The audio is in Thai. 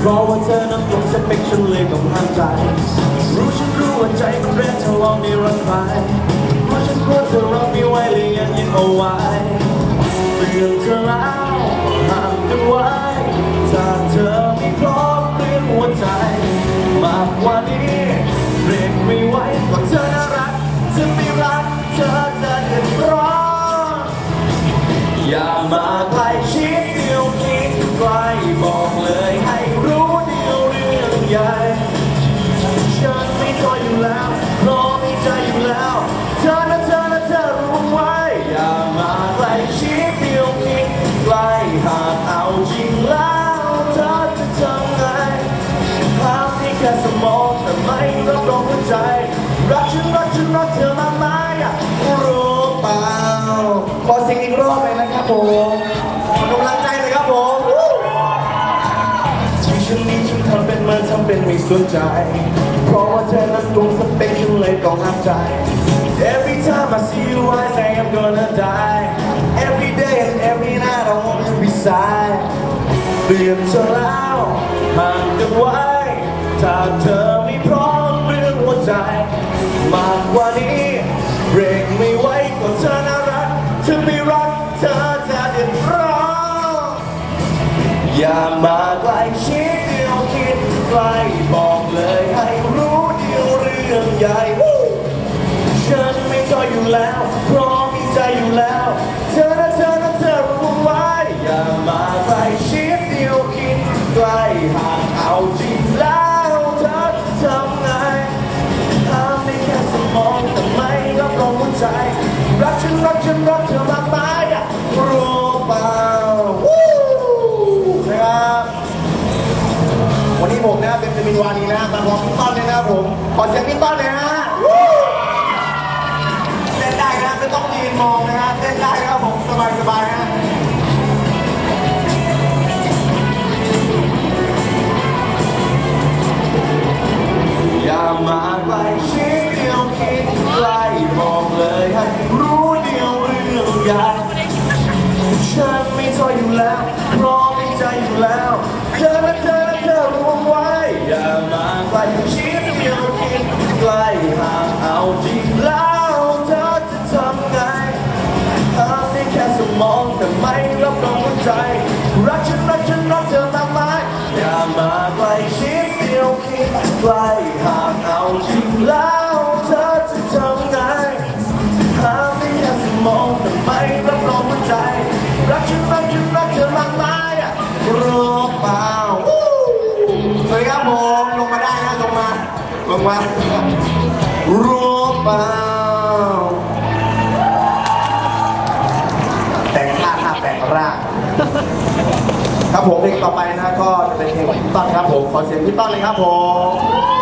เพราะว่าเธอนั้นตรงสเปคฉันเลยต้องห้ามใจ รู้ฉันรู้ว่าใจมันแรงเธอลองในรันไปรู้ฉันกลัวเธอรับไม่ไหวเลยยังยังเอาไว้เตือนเธอแล้วห้ามกันไว้ถ้าเธอไม่พร้อมเรื่องหัวใจ มากกว่านี้เบรกไม่ไหวก็เธอน่ารักจะไม่รักเธอ หากเอาจริงแล้วเธอจะทำไงภาพที่แค่สมองแต่ไม่รับรองหัวใจ รักฉันรักฉันรักเธอมากมายอะรู้เปล่าขอเสิ่งอีกรอบเลยนะครับผมขอกำลังใจเลยครับผมที่ฉันนี้ฉันทำเป็นเหมาทำเป็นไม่สนใจ เพราะว่าเธอนั้นตรงสเปคฉันเลยต้องห้ามใจ Every time I see you I say I'm gonna die Every day want you beside เปลี่ยนเธอแล้วห่างกันไว้ ถ้าเธอไม่พร้อมเรื่องหัวใจ มากกว่านี้เบรกไม่ไหวก็เธอน่ารักเธอไม่รักเธอจะเดือดร้อนอย่ามาใกล้ชิดเดียวคิดไกล นีนะมาพร้อมพี่ต้นเลยนะครับผม ขอเสียงพี่ต้นเลยฮะเต้นได้นะไม่ต้องยืนมองนะฮะเต้นได้ครับผมสบายสบายฮะอย่ามาใกล้ชิดเดียวคิดไกลบอกเลยให้รู้เดียวเรื่องใหญ่ฉันไม่ทออยู่แล้วพร้อมในใจอยู่แล้วเธอและเธอ รักฉันรักฉันรักเธอมากมายอย่ามาใกล้ชิดเดียวคิดไกลหากเอาจริงแล้วเธอจะทำไงทำได้แค่สมองแต่ไม่รับรองหัวใจ รักฉันรักฉันรักเธอมากมายรู้เปล่าสวัสดีครับผมลงมาได้นะลงมาลงมารู้เปล่าแต่งท่าท่าแปลงร่าง ครับผมเพลงต่อไปนะก็จะเป็นเพลงของพี่ต้นครับผมขอเสียงพี่ต้นเลยครับผม